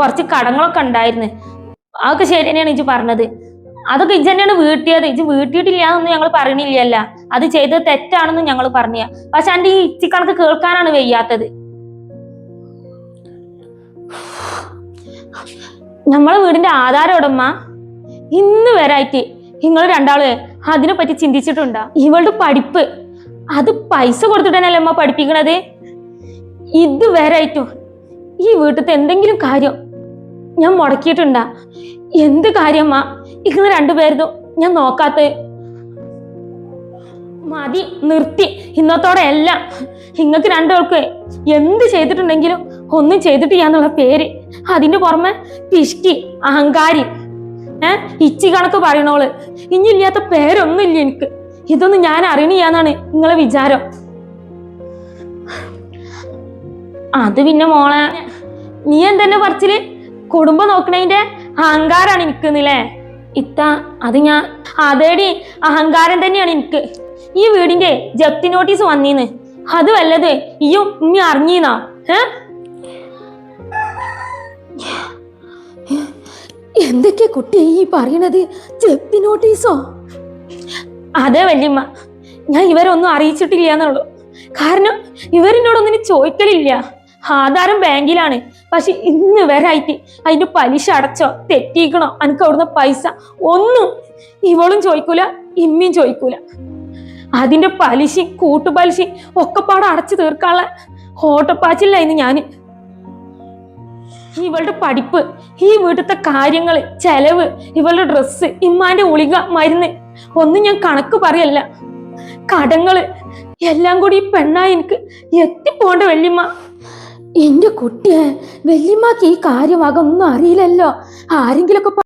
കുറച്ച് കടങ്ങളൊക്കെ ഉണ്ടായിരുന്നു. അതൊക്കെ ശരി തന്നെയാണ് ഇജ്ജ് പറഞ്ഞത്. അതൊക്കെ ഇജ്ജ് തന്നെയാണ് വീട്ടിയത്. ഇജ്ജ് വീട്ടിയിട്ടില്ല എന്നൊന്നും ഞങ്ങൾ പറയണില്ലല്ല. അത് ചെയ്തത് തെറ്റാണെന്നും ഞങ്ങൾ പറഞ്ഞ പക്ഷെ എന്റെ ഈ ഇച്ചിക്കണക്ക് കേൾക്കാനാണ് വയ്യാത്തത്. നമ്മളെ വീടിന്റെ ആധാരം ഉടമ ഇന്ന് വരായിട്ട് നിങ്ങൾ രണ്ടാൾ അതിനെ പറ്റി ചിന്തിച്ചിട്ടുണ്ടോ? ഇവളുടെ പഠിപ്പ്. അത് പൈസ കൊടുത്തിട്ടല്ലേ അമ്മ പഠിപ്പിക്കണത്? ഇത് വരായിട്ടോ ഈ വീട്ടിലത്തെ എന്തെങ്കിലും കാര്യം ഞാൻ മുടക്കിയിട്ടുണ്ടാ. എന്ത് കാര്യമാ? ഇങ്ങനെ രണ്ടുപേരുന്നു ഞാൻ നോക്കാത്ത മതി നിർത്തി. ഇന്നത്തോടെ എല്ലാം. നിങ്ങൾക്ക് രണ്ടുപേർക്ക് എന്ത് ചെയ്തിട്ടുണ്ടെങ്കിലും ഒന്നും ചെയ്തിട്ട് എന്നുള്ള പേര്. അതിന്റെ പുറമെ പിഷ്ടി അഹങ്കാരി ഏ ഇച്ചി കണക്ക് പറയണോൾ ഇനിയില്ലാത്ത പേരൊന്നും ഇല്ല എനിക്ക്. ഇതൊന്നും ഞാൻ അറിയണില്ലാന്നാണ് നിങ്ങളെ വിചാരം. അത് പിന്നെ മോളെ നീ എന്തെന്നെ പറച്ചിൽ? കുടുംബം നോക്കണതിന്റെ അഹങ്കാരാണ് എനിക്കുന്നില്ലേ? ഇത്ത അത് ഞാൻ അതേടി അഹങ്കാരം തന്നെയാണ് എനിക്ക്. ഈ വീടിന്റെ ജപ്തി നോട്ടീസ് വന്നീന്ന്. അത് വല്ലത് ഇയും ഇനി അറിഞ്ഞീന്നാ? ഏ? എന്തൊക്കെ കുട്ടി ഈ പറയണത്? ജപ്തി നോട്ടീസോ? അതെ വല്യമ്മ. ഞാൻ ഇവരൊന്നും അറിയിച്ചിട്ടില്ല എന്നുള്ളൂ. കാരണം ഇവരിനോടൊന്നിനും ചോദിക്കലില്ല. ആധാരം ബാങ്കിലാണ്. പക്ഷെ ഇന്ന് വരെ ആയിട്ട് അതിന്റെ പലിശ അടച്ചോ തെറ്റിക്കണോ എനിക്ക് അവിടുന്ന് പൈസ ഒന്നും ഇവളും ചോദിക്കൂല ഇമ്മിയും ചോദിക്കൂല. അതിന്റെ പലിശയും കൂട്ടുപലിശയും ഒക്കെ പാടെ അടച്ചു തീർക്കാനുള്ള ഓട്ടപ്പാച്ചിലായിരുന്നു ഞാൻ. ഇവളുടെ പഠിപ്പ് ഈ വീട്ടിലത്തെ കാര്യങ്ങൾ ചെലവ് ഇവളുടെ ഡ്രസ്സ് ഇമ്മാന്റെ ഉളിക മരുന്ന് ഒന്നും ഞാൻ കണക്ക് പറയല്ല. കടങ്ങൾ എല്ലാം കൂടി ഈ പെണ്ണായി എനിക്ക് എത്തിപ്പോണ്ട വല്യമ്മ. എന്റെ കുട്ടിയെ വല്യമ്മക്ക് ഈ കാര്യമാകൊന്നും അറിയില്ലല്ലോ. ആരെങ്കിലൊക്കെ